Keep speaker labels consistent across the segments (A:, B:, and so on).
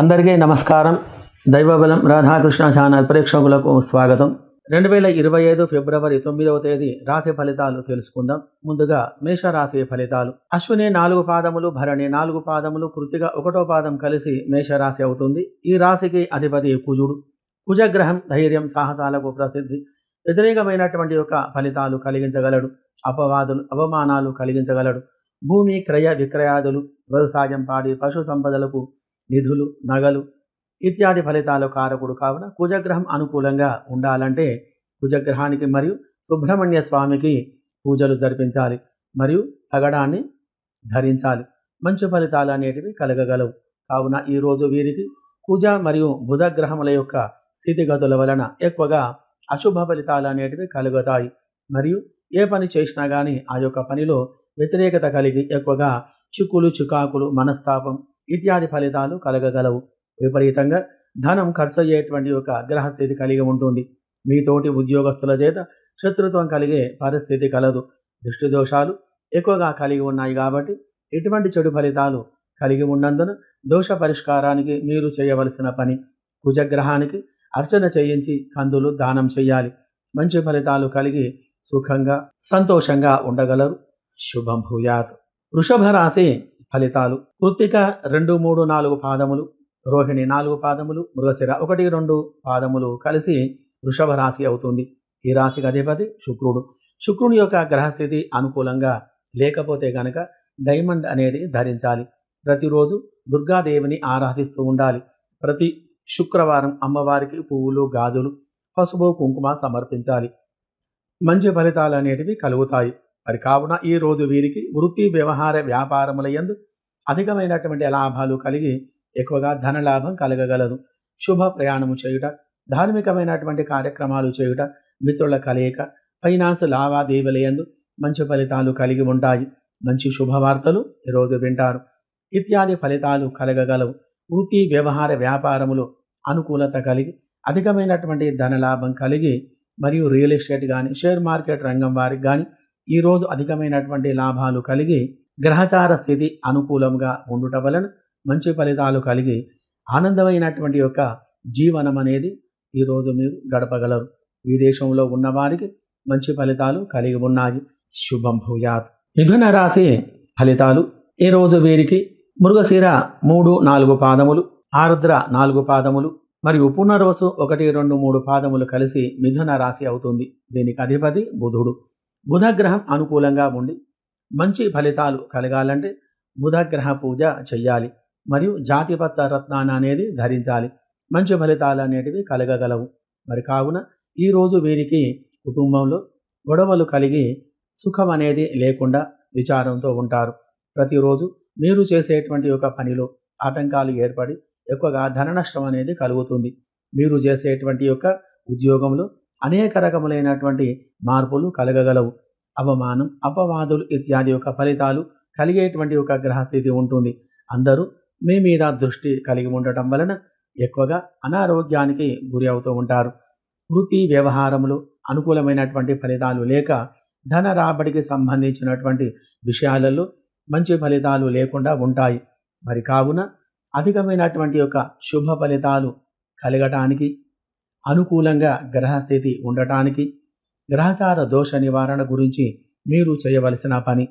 A: అందరికీ నమస్కారం. దైవబలం రాధాకృష్ణ ఛానల్ ప్రేక్షకులకు స్వాగతం. రెండు వేల ఇరవై ఐదు ఫిబ్రవరి తొమ్మిదవ తేదీ రాశి ఫలితాలు తెలుసుకుందాం. ముందుగా మేషరాశి ఫలితాలు. అశ్విని నాలుగు పాదములు భరణి నాలుగు పాదములు కృతిగా ఒకటో పాదం కలిసి మేషరాశి అవుతుంది. ఈ రాశికి అధిపతి కుజుడు. కుజగ్రహం ధైర్యం సాహసాలకు ప్రసిద్ధి. వ్యతిరేకమైనటువంటి యొక్క ఫలితాలు కలిగించగలడు. అపవాదులు అవమానాలు కలిగించగలడు. భూమి క్రయ విక్రయాదులు వ్యవసాయం పాడి పశు సంపదలకు నిధులు నగలు ఇత్యాది ఫలితాలు కారకుడు కావున కుజగ్రహం అనుకూలంగా ఉండాలంటే కుజగ్రహానికి మరియు సుబ్రహ్మణ్య స్వామికి పూజలు జరిపించాలి మరియు పగడాన్ని ధరించాలి. మంచి ఫలితాలు అనేటివి కలగగలవు. కావున ఈరోజు వీరికి కుజ మరియు బుధ గ్రహముల యొక్క స్థితిగతుల వలన ఎక్కువగా అశుభ ఫలితాలు అనేటివి కలుగుతాయి. మరియు ఏ పని చేసినా కానీ ఆ యొక్క పనిలో వ్యతిరేకత కలిగి ఎక్కువగా చిక్కులు చికాకులు మనస్తాపం ఇత్యాది ఫలితాలు కలగగలవు. విపరీతంగా ధనం ఖర్చు అయ్యేటువంటి ఒక గ్రహస్థితి కలిగి ఉంటుంది. మీతోటి ఉద్యోగస్తుల చేత శత్రుత్వం కలిగే పరిస్థితి కలదు. దృష్టి దోషాలు ఎక్కువగా కలిగి ఉన్నాయి కాబట్టి ఎటువంటి చెడు ఫలితాలు కలిగి ఉన్నందున దోష పరిష్కారానికి మీరు చేయవలసిన పని. కుజగ్రహానికి అర్చన చేయించి కందులు దానం చేయాలి. మంచి ఫలితాలు కలిగి సుఖంగా సంతోషంగా ఉండగలరు. శుభం భూయాత్. వృషభ రాశి ఫలితాలు. కృత్తిక రెండు మూడు నాలుగు పాదములు. రోహిణి నాలుగు పాదములు. మృగశిర ఒకటి రెండు పాదములు కలిసి వృషభ రాశి అవుతుంది. ఈ రాశికి అధిపతి శుక్రుడు. శుక్రుని యొక్క గ్రహస్థితి అనుకూలంగా లేకపోతే గనక డైమండ్ అనేది ధరించాలి. ప్రతిరోజు దుర్గాదేవిని ఆరాధిస్తూ ఉండాలి. ప్రతి శుక్రవారం అమ్మవారికి పువ్వులు గాజులు పసుపు కుంకుమ సమర్పించాలి. మంచి ఫలితాలు అనేటివి కలుగుతాయి. మరి కావున ఈ రోజు వీరికి వృత్తి వ్యవహార వ్యాపారముల యందు అధికమైనటువంటి లాభాలు కలిగి ఎక్కువగా ధన లాభం కలగగలదు. శుభ ప్రయాణము చేయుట ధార్మికమైనటువంటి కార్యక్రమాలు చేయుట మిత్రుల కలయిక ఫైనాన్స్ లావాదేవీల యందు మంచి ఫలితాలు కలిగి ఉంటాయి. మంచి శుభవార్తలు ఈరోజు వింటారు. ఇత్యాది ఫలితాలు కలగగలవు. వృత్తి వ్యవహార వ్యాపారములు అనుకూలత కలిగి అధికమైనటువంటి ధనలాభం కలిగి మరియు రియల్ ఎస్టేట్ కానీ షేర్ మార్కెట్ రంగం వారికి కానీ ఈరోజు అధికమైనటువంటి లాభాలు కలిగి గ్రహచార స్థితి అనుకూలంగా ఉండుట వలన మంచి ఫలితాలు కలిగి ఆనందమైనటువంటి యొక్క జీవనం అనేది ఈరోజు మీరు గడపగలరు. విదేశంలో ఉన్నవారికి మంచి ఫలితాలు కలిగి ఉన్నాయి. శుభం భూయాత్. మిథున రాశి ఫలితాలు. ఈరోజు వీరికి మృగశిర మూడు నాలుగు పాదములు ఆరుద్ర నాలుగు పాదములు మరియు పునర్వసు ఒకటి రెండు మూడు పాదములు కలిసి మిథున రాశి అవుతుంది. దీనికి అధిపతి బుధుడు. బుధగ్రహం అనుకూలంగా ఉండి మంచి ఫలితాలు కలగాలంటే బుధగ్రహ పూజ చెయ్యాలి మరియు జాతిపత్ర రత్నాన్ని అనేది ధరించాలి. మంచి ఫలితాలు అనేటివి కలగగలవు. మరి కావున ఈరోజు వీరికి కుటుంబంలో గొడవలు కలిగి సుఖం అనేది లేకుండా విచారంతో ఉంటారు. ప్రతిరోజు మీరు చేసేటువంటి ఒక పనిలో ఆటంకాలు ఏర్పడి ఎక్కువగా ధన నష్టం అనేది కలుగుతుంది. మీరు చేసేటువంటి యొక్క ఉద్యోగంలో అనేక రకములైనటువంటి మార్పులు కలగగలవు. అవమానం అపవాదులు ఇత్యాది యొక్క ఫలితాలు కలిగేటువంటి ఒక గ్రహస్థితి ఉంటుంది. అందరూ మీ మీద దృష్టి కలిగి ఉండటం వలన ఎక్కువగా అనారోగ్యానికి గురి అవుతూ ఉంటారు. వృత్తి వ్యవహారములు అనుకూలమైనటువంటి ఫలితాలు లేక ధన రాబడికి సంబంధించినటువంటి విషయాలలో మంచి ఫలితాలు లేకుండా ఉంటాయి. మరి కావున అధికమైనటువంటి యొక్క శుభ ఫలితాలు కలగటానికి అనుకూలంగా గ్రహస్థితి ఉండటానికి గ్రహచార దోష నివారణ గురించి మీరు చేయవలసిన పని.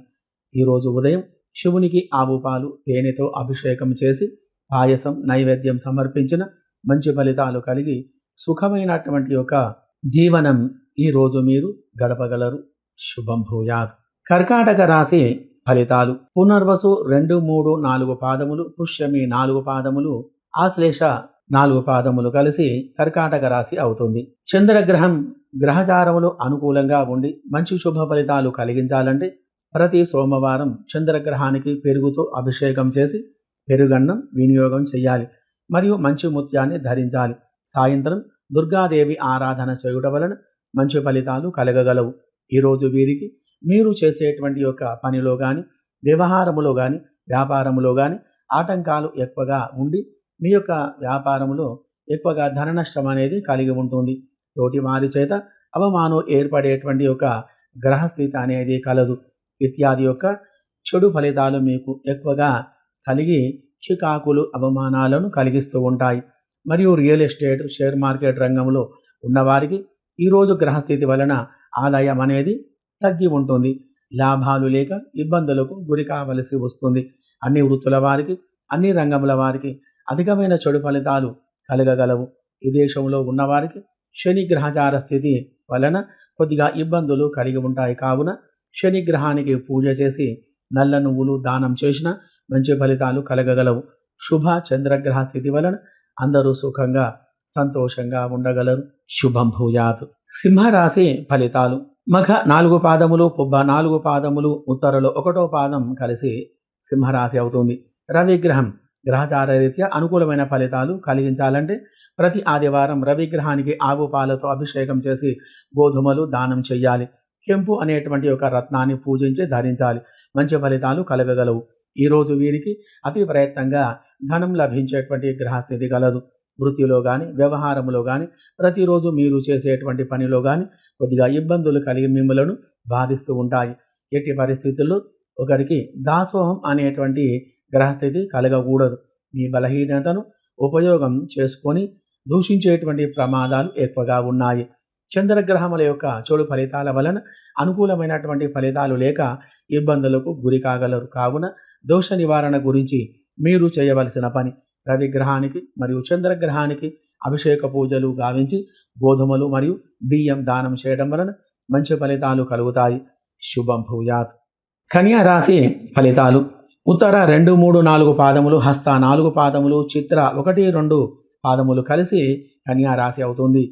A: ఈరోజు ఉదయం శివునికి ఆవు పాలు తేనెతో అభిషేకం చేసి పాయసం నైవేద్యం సమర్పించిన మంచి ఫలితాలు కలిగి సుఖమైనటువంటి యొక్క జీవనం ఈరోజు మీరు గడపగలరు. శుభం భూయాత్. కర్కాటక రాశి ఫలితాలు. పునర్వసు రెండు మూడు నాలుగు పాదములు పుష్యమి నాలుగు పాదములు ఆశ్లేష నాలుగు పాదములు కలిసి కర్కాటక రాశి అవుతుంది. చంద్రగ్రహం గ్రహచారములు అనుకూలంగా ఉండి మంచి శుభ ఫలితాలు కలిగించాలంటే ప్రతి సోమవారం చంద్రగ్రహానికి పెరుగుతో అభిషేకం చేసి పెరుగన్నం వినియోగం చేయాలి. మరియు మంచి ముత్యాన్ని ధరించాలి. సాయంత్రం దుర్గాదేవి ఆరాధన చేయుట వలన మంచి ఫలితాలు కలగగలవు. ఈరోజు వీరికి మీరు చేసేటువంటి యొక్క పనిలో కానీ వ్యవహారములో కానీ వ్యాపారములో కానీ ఆటంకాలు ఎక్కువగా ఉండి మీ యొక్క వ్యాపారంలో ఎక్కువగా ధన నష్టం అనేది కలిగి ఉంటుంది తోటి వారి చేత అవమానం ఏర్పడేటువంటి ఒక గ్రహస్థితి అనేది కలదు. ఇత్యాది యొక్క చెడు ఫలితాలు మీకు ఎక్కువగా కలిగి చికాకులు అవమానాలను కలిగిస్తూ ఉంటాయి. మరియు రియల్ ఎస్టేట్ షేర్ మార్కెట్ రంగంలో ఉన్నవారికి ఈరోజు గ్రహస్థితి వలన ఆదాయం అనేది తగ్గి ఉంటుంది లాభాలు లేక ఇబ్బందులకు గురి కావలసి వస్తుంది. అన్ని వృత్తుల వారికి అన్ని రంగముల వారికి అధికమైన చెడు ఫలితాలు కలగగలవు. ఈ దేశంలో ఉన్నవారికి శని గ్రహచార స్థితి వలన కొద్దిగా ఇబ్బందులు కలిగి ఉంటాయి. కావున శని గ్రహానికి పూజ చేసి నల్ల నువ్వులు దానం చేసిన మంచి ఫలితాలు కలగగలవు. శుభ చంద్రగ్రహ స్థితి వలన అందరూ సుఖంగా సంతోషంగా ఉండగలరు. శుభం భూయాత్. సింహరాశి ఫలితాలు. మఘ నాలుగు పాదములు పుబ్బ నాలుగు పాదములు ఉత్తరలో ఒకటో పాదం కలిసి సింహరాశి అవుతుంది. రవిగ్రహం గ్రహచార రీత్యా అనుకూలమైన ఫలితాలు కలిగించాలంటే ప్రతి ఆదివారం రవిగ్రహానికి ఆవు పాలతో అభిషేకం చేసి గోధుమలు దానం చేయాలి కెంపు అనేటువంటి ఒక రత్నాన్ని పూజించి ధరించాలి. మంచి ఫలితాలు కలగగలవు. ఈరోజు వీరికి అతి ప్రయత్నంగా ధనం లభించేటువంటి గ్రహస్థితి కలదు వృత్తిలో కానీ వ్యవహారంలో కానీ ప్రతిరోజు మీరు చేసేటువంటి పనిలో కానీ కొద్దిగా ఇబ్బందులు కలిగి మిమ్మలను బాధిస్తూ ఉంటాయి. ఎట్టి పరిస్థితుల్లో ఒకరికి దాసోహం అనేటువంటి గ్రహస్థితి కలగకూడదు. మీ బలహీనతను ఉపయోగం చేసుకొని దూషించేటువంటి ప్రమాదాలు ఎక్కువగా ఉన్నాయి. చంద్రగ్రహముల యొక్క చెడు ఫలితాల వలన అనుకూలమైనటువంటి ఫలితాలు లేక ఇబ్బందులకు గురి కాగలరు. కావున దోష నివారణ గురించి మీరు చేయవలసిన పని రవిగ్రహానికి మరియు చంద్రగ్రహానికి అభిషేక పూజలు గావించి గోధుమలు మరియు బియ్యం దానం చేయడం వలన మంచి ఫలితాలు కలుగుతాయి. శుభం భూయాత్. కన్యా రాశి ఫలితాలు. ఉత్తర రెండు మూడు నాలుగు పాదములు హస్త నాలుగు పాదములు చిత్ర ఒకటి రెండు పాదములు కలిసి కన్యా రాశి అవుతుంది.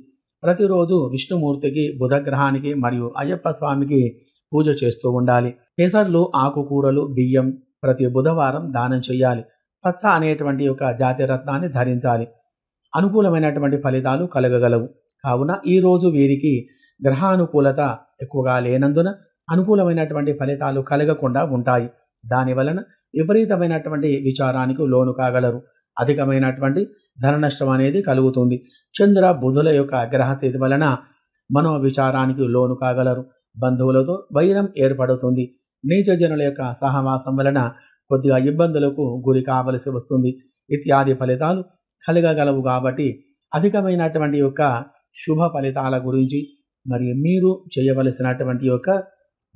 A: ప్రతిరోజు విష్ణుమూర్తికి బుధగ్రహానికి మరియు అయ్యప్ప స్వామికి పూజ చేస్తూ ఉండాలి. పెసర్లు ఆకుకూరలు బియ్యం ప్రతి బుధవారం దానం చేయాలి. పచ్చ అనేటువంటి ఒక జాతి రత్నాన్ని ధరించాలి. అనుకూలమైనటువంటి ఫలితాలు కలగగలవు. కావున ఈరోజు వీరికి గ్రహానుకూలత ఎక్కువగా లేనందున అనుకూలమైనటువంటి ఫలితాలు కలగకుండా ఉంటాయి. దాని వలన విపరీతమైనటువంటి విచారానికి లోను కాగలరు. అధికమైనటువంటి ధన నష్టం అనేది కలుగుతుంది. చంద్ర బుధుల యొక్క గ్రహస్థితి వలన మనో విచారానికి లోను కాగలరు. బంధువులతో వైరం ఏర్పడుతుంది. నీచజనుల యొక్క సహవాసం వలన కొద్దిగా ఇబ్బందులకు గురి కావలసి వస్తుంది. ఇత్యాది ఫలితాలు కలగగలవు కాబట్టి అధికమైనటువంటి యొక్క శుభ ఫలితాల గురించి మరి మీరు చేయవలసినటువంటి యొక్క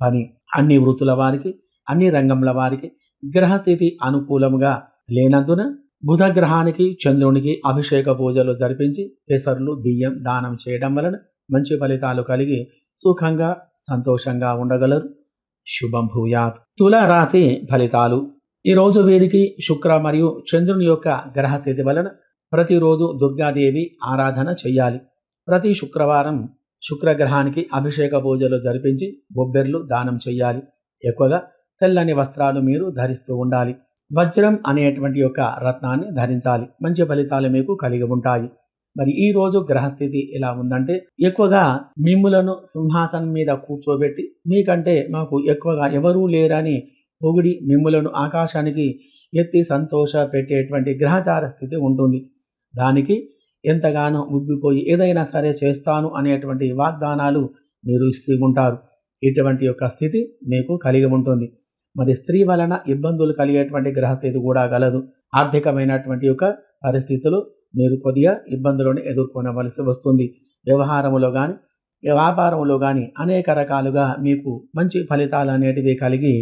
A: పని అన్ని వృత్తుల వారికి అన్ని రంగంల వారికి గ్రహస్థితి అనుకూలంగా లేనందున బుధ గ్రహానికి చంద్రునికి అభిషేక పూజలు జరిపించి పెసర్లు బియ్యం దానం చేయడం వలన మంచి ఫలితాలు కలిగి సుఖంగా సంతోషంగా ఉండగలరు. శుభం భూయాత్. తుల రాశి ఫలితాలు ఈరోజు వీరికి శుక్ర మరియు చంద్రుని యొక్క గ్రహస్థితి వలన ప్రతిరోజు దుర్గాదేవి ఆరాధన చెయ్యాలి. ప్రతి శుక్రవారం శుక్రగ్రహానికి అభిషేక పూజలు జరిపించి బొబ్బెర్లు దానం చెయ్యాలి. ఎక్కువగా తెల్లని వస్త్రాలు మీరు ధరిస్తూ ఉండాలి. వజ్రం అనేటువంటి యొక్క రత్నాన్ని ధరించాలి. మంచి ఫలితాలు మీకు కలిగి ఉంటాయి. మరి ఈ రోజు గ్రహస్థితి ఎలా ఉందంటే ఎక్కువగా మిమ్ములను సింహాసనం మీద కూర్చోబెట్టి మీకంటే మాకు ఎక్కువగా ఎవరూ లేరని పొగిడి మిమ్ములను ఆకాశానికి ఎత్తి సంతోష పెట్టేటువంటి గ్రహచార స్థితి ఉంటుంది. దానికి ఎంతగానో ఉబ్బిపోయి ఏదైనా సరే చేస్తాను అనేటువంటి వాగ్దానాలు మీరు ఇస్తూ ఉంటారు. ఇటువంటి యొక్క స్థితి మీకు కలిగి ఉంటుంది. మరి స్త్రీ వలన ఇబ్బందులు కలిగేటువంటి గ్రహస్థితి కూడా గలదు. ఆర్థికమైనటువంటి యొక్క పరిస్థితులు మీరు కొద్దిగా ఇబ్బందులను ఎదుర్కొనవలసి వస్తుంది. వ్యవహారములో కానీ వ్యాపారంలో కానీ అనేక రకాలుగా మీకు మంచి ఫలితాలు అనేటివి కలిగి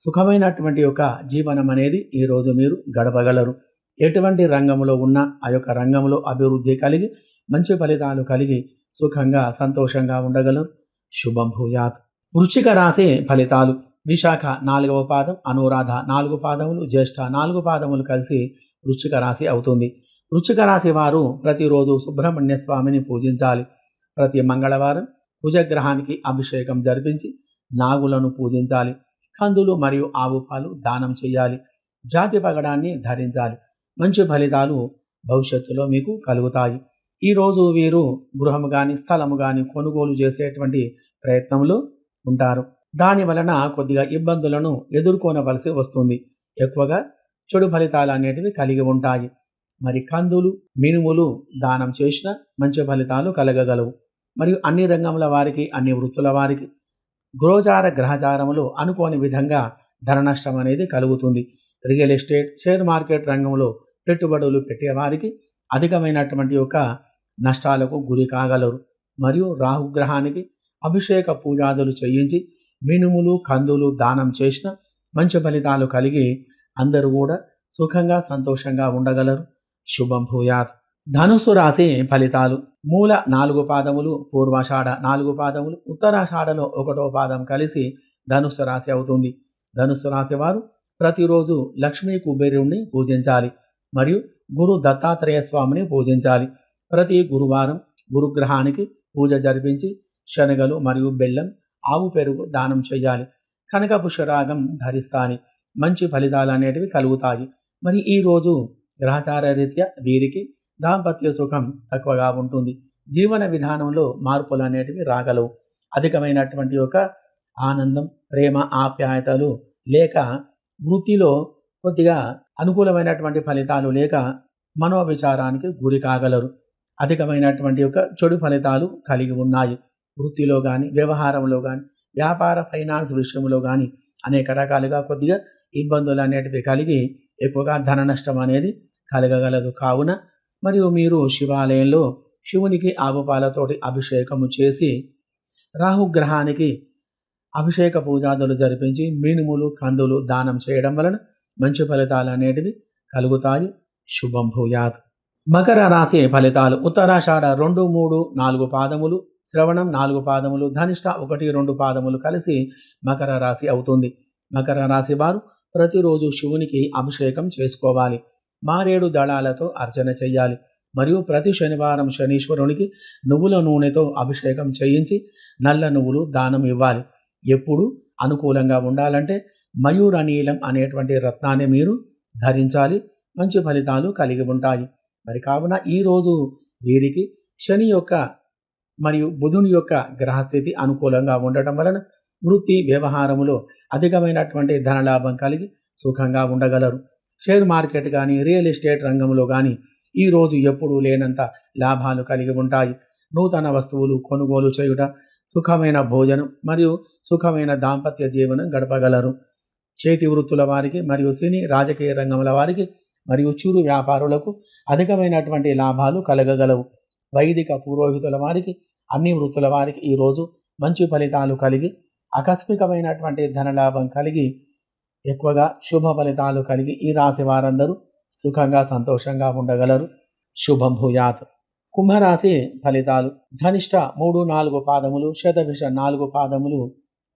A: సుఖమైనటువంటి యొక్క జీవనం అనేది ఈరోజు మీరు గడపగలరు. ఎటువంటి రంగంలో ఉన్న ఆ యొక్క రంగంలో అభివృద్ధి కలిగి మంచి ఫలితాలు కలిగి సుఖంగా సంతోషంగా ఉండగలరు. శుభం భూయాత్. వృచ్చిక రాశి ఫలితాలు. విశాఖ నాలుగవ పాదం అనురాధ నాలుగు పాదములు జ్యేష్ఠ నాలుగు పాదములు కలిసి వృచ్చిక రాశి అవుతుంది. వృచ్చిక రాశి వారు ప్రతిరోజు సుబ్రహ్మణ్య స్వామిని పూజించాలి. ప్రతి మంగళవారం భుజగ్రహానికి అభిషేకం జరిపించి నాగులను పూజించాలి. కందులు మరియు ఆవు పాలు దానం చేయాలి. జాతి పగడాన్ని ధరించాలి. మంచి ఫలితాలు భవిష్యత్తులో మీకు కలుగుతాయి. ఈరోజు వీరు గృహము కానీ స్థలము కానీ కొనుగోలు చేసేటువంటి ప్రయత్నంలో ఉంటారు. దాని వలన కొద్దిగా ఇబ్బందులను ఎదుర్కొనవలసి వస్తుంది. ఎక్కువగా చెడు ఫలితాలు అనేటివి కలిగి ఉంటాయి. మరి కందులు మినుములు దానం చేసిన మంచి ఫలితాలు కలగగలవు. మరియు అన్ని రంగముల వారికి అన్ని వృత్తుల వారికి గృహచార గ్రహచారములు అనుకోని విధంగా ధన నష్టం అనేది కలుగుతుంది. రియల్ ఎస్టేట్ షేర్ మార్కెట్ రంగంలో పెట్టుబడులు పెట్టేవారికి అధికమైనటువంటి యొక్క నష్టాలకు గురి కాగలరు. మరియు రాహుగ్రహానికి అభిషేక పూజాదులు చేయించి మినుములు కందులు దానం చేసిన మంచి ఫలితాలు కలిగి అందరూ కూడా సుఖంగా సంతోషంగా ఉండగలరు. శుభం భూయాత్. ధనుసు రాశి ఫలితాలు. మూల నాలుగు పాదములు పూర్వాషాఢ నాలుగు పాదములు ఉత్తరాషాఢలో ఒకటో పాదం కలిసి ధనుస్సు రాశి అవుతుంది. ధనుస్సు రాశి వారు ప్రతిరోజు లక్ష్మీ కుబేరుణ్ణి పూజించాలి మరియు గురు దత్తాత్రేయ స్వామిని పూజించాలి. ప్రతి గురువారం గురుగ్రహానికి పూజ జరిపించి శనగలు మరియు బెల్లం ఆవు పెరుగు దానం చేయాలి. కనక పుష్యరాగం ధరిస్తాని. మంచి ఫలితాలు అనేటివి కలుగుతాయి. మరి ఈరోజు గ్రహచార రీత్యా వీరికి దాంపత్య సుఖం తక్కువగా ఉంటుంది. జీవన విధానంలో మార్పులు అనేటివి రాగలవు. అధికమైనటువంటి ఒక ఆనందం ప్రేమ ఆప్యాయతలు లేక వృత్తిలో కొద్దిగా అనుకూలమైనటువంటి ఫలితాలు లేక మనోవిచారానికి గురి కాగలరు. అధికమైనటువంటి యొక్క చెడు ఫలితాలు కలిగి ఉన్నాయి. వృత్తిలో కానీ వ్యవహారంలో కానీ వ్యాపార ఫైనాన్స్ విషయంలో కానీ అనేక రకాలుగా కొద్దిగా ఇబ్బందులు అనేటివి కలిగి ఎక్కువగా ధన నష్టం అనేది కలగగలదు. కావున మరియు మీరు శివాలయంలో శివునికి ఆవుపాలతోటి అభిషేకము చేసి రాహుగ్రహానికి అభిషేక పూజాదులు జరిపించి మినుములు కందులు దానం చేయడం వలన మంచి ఫలితాలు అనేటివి కలుగుతాయి. శుభం భూయాత్. మకర రాశి ఫలితాలు. ఉత్తరాషాఢ రెండు మూడు నాలుగు పాదములు. శ్రవణం నాలుగు పాదములు ధనిష్ట ఒకటి రెండు పాదములు కలిసి మకర రాశి అవుతుంది. మకర రాశి వారు ప్రతిరోజు శివునికి అభిషేకం చేసుకోవాలి. మారేడు దళాలతో అర్చన చేయాలి మరియు ప్రతి శనివారం శనీశ్వరునికి నువ్వుల నూనెతో అభిషేకం చేయించి నల్ల నువ్వులు దానం ఇవ్వాలి. ఎప్పుడు అనుకూలంగా ఉండాలంటే మయూర నీలం అనేటువంటి రత్నాన్ని మీరు ధరించాలి. మంచి ఫలితాలు కలిగి ఉంటాయి. మరి కావున ఈరోజు వీరికి శని యొక్క మరియు బుధుని యొక్క గ్రహస్థితి అనుకూలంగా ఉండటం వలన వృత్తి వ్యవహారములో అధికమైనటువంటి ధనలాభం కలిగి సుఖంగా ఉండగలరు. షేర్ మార్కెట్ కానీ రియల్ ఎస్టేట్ రంగంలో కానీ ఈరోజు ఎప్పుడూ లేనంత లాభాలు కలిగి ఉంటాయి. నూతన వస్తువులు కొనుగోలు చేయుట సుఖమైన భోజనం మరియు సుఖమైన దాంపత్య జీవనం గడపగలరు. చేతి వృత్తుల వారికి మరియు సినీ రాజకీయ రంగముల వారికి మరియు చిరు వ్యాపారులకు అధికమైనటువంటి లాభాలు కలగగలవు. వైదిక పురోహితుల వారికి అన్ని వృత్తుల వారికి ఈరోజు మంచి ఫలితాలు కలిగి ఆకస్మికమైనటువంటి ధనలాభం కలిగి ఎక్కువగా శుభ ఫలితాలు కలిగి ఈ రాశి వారందరూ సుఖంగా సంతోషంగా ఉండగలరు. శుభం భూయాత్. కుంభరాశి ఫలితాలు. ధనిష్ట మూడు నాలుగు పాదములు శతభిష నాలుగు పాదములు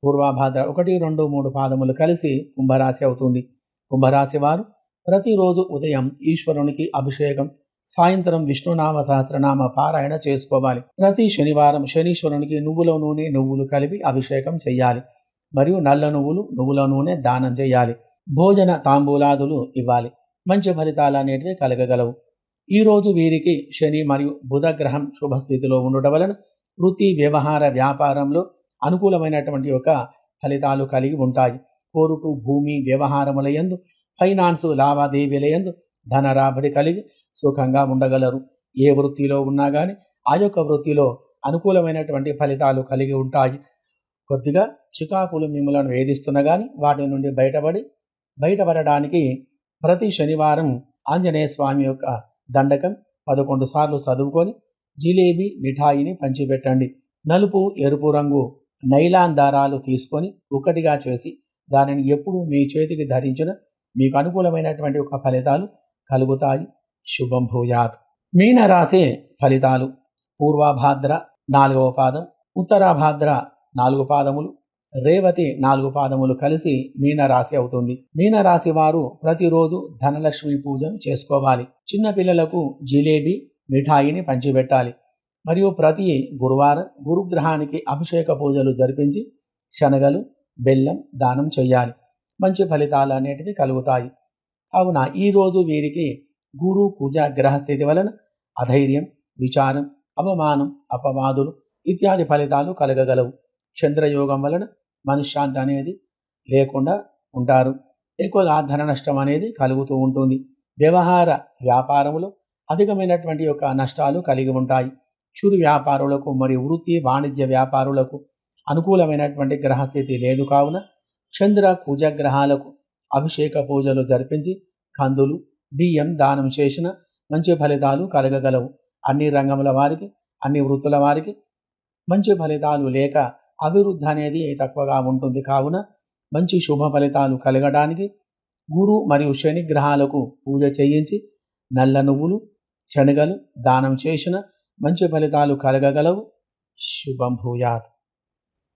A: పూర్వాభాద్ర ఒకటి రెండు మూడు పాదములు కలిసి కుంభరాశి అవుతుంది. కుంభరాశి వారు ప్రతిరోజు ఉదయం ఈశ్వరునికి అభిషేకం సాయంత్రం విష్ణునామ సహస్రనామ పారాయణ చేసుకోవాలి. ప్రతి శనివారం శనీశ్వరునికి నువ్వుల నూనె నువ్వులు కలిపి అభిషేకం చేయాలి మరియు నల్ల నువ్వులు నువ్వుల నూనె దానం చేయాలి. భోజన తాంబూలాదులు ఇవ్వాలి. మంచి ఫలితాలు అనేటివి కలగగలవు. ఈరోజు వీరికి శని మరియు బుధ గ్రహం శుభస్థితిలో ఉండటం వలన వృత్తి వ్యవహార వ్యాపారంలో అనుకూలమైనటువంటి ఒక ఫలితాలు కలిగి ఉంటాయి. కోరుటు భూమి వ్యవహారముల యందు ఫైనాన్స్ లావాదేవీల యందు ధన రాబడి కలిగి సుఖంగా ఉండగలరు. ఏ వృత్తిలో ఉన్నా కానీ ఆ యొక్క వృత్తిలో అనుకూలమైనటువంటి ఫలితాలు కలిగి ఉంటాయి. కొద్దిగా చికాకులు మిమ్మలను వేధిస్తున్న కానీ వాటి నుండి బయటపడి బయటపడడానికి ప్రతి శనివారం ఆంజనేయ స్వామి యొక్క దండకం పదకొండు సార్లు చదువుకొని జిలేబీ మిఠాయిని పంచిపెట్టండి. నలుపు ఎరుపు రంగు నైలాన్ దారాలు తీసుకొని ఒకటిగా చేసి దానిని ఎప్పుడు మీ చేతికి ధరించిన మీకు అనుకూలమైనటువంటి ఒక ఫలితాలు కలుగుతాయి. శుభం భూయాత్. మీనరాశి ఫలితాలు. పూర్వభాద్ర నాలుగవ పాదం ఉత్తరాభాద్ర నాలుగు పాదములు రేవతి నాలుగు పాదములు కలిసి మీనరాశి అవుతుంది. మీనరాశి వారు ప్రతిరోజు ధనలక్ష్మి పూజను చేసుకోవాలి. చిన్నపిల్లలకు జిలేబీ మిఠాయిని పంచిపెట్టాలి. మరియు ప్రతి గురువారం గురుగ్రహానికి అభిషేక పూజలు జరిపించి శనగలు బెల్లం దానం చేయాలి మంచి ఫలితాలు అనేటివి కలుగుతాయి. కావున ఈరోజు వీరికి గురు కుజ గ్రహస్థితి వలన అధైర్యం విచారం అవమానం అపవాదులు ఇత్యాది ఫలితాలు కలగగలవు. చంద్రయోగం వలన మనశ్శాంతి అనేది లేకుండా ఉంటారు. ఎక్కువగా ధన నష్టం అనేది కలుగుతూ ఉంటుంది. వ్యవహార వ్యాపారములో అధికమైనటువంటి యొక్క నష్టాలు కలిగి ఉంటాయి. చురు వ్యాపారులకు మరియు వృత్తి వాణిజ్య వ్యాపారులకు అనుకూలమైనటువంటి గ్రహస్థితి లేదు కావున చంద్ర కుజ గ్రహాలకు అభిషేక పూజలు జరిపించి కందులు బియ్యం దానం చేసిన మంచి ఫలితాలు కలగగలవు. అన్ని రంగముల వారికి అన్ని వృత్తుల వారికి మంచి ఫలితాలు లేక అభివృద్ధి అనేది తక్కువగా ఉంటుంది. కావున మంచి శుభ ఫలితాలు కలగడానికి గురు మరియు శని గ్రహాలకు పూజ చేయించి నల్ల నువ్వులు శనగలు దానం చేసిన మంచి ఫలితాలు కలగగలవు. శుభం భూయాత్.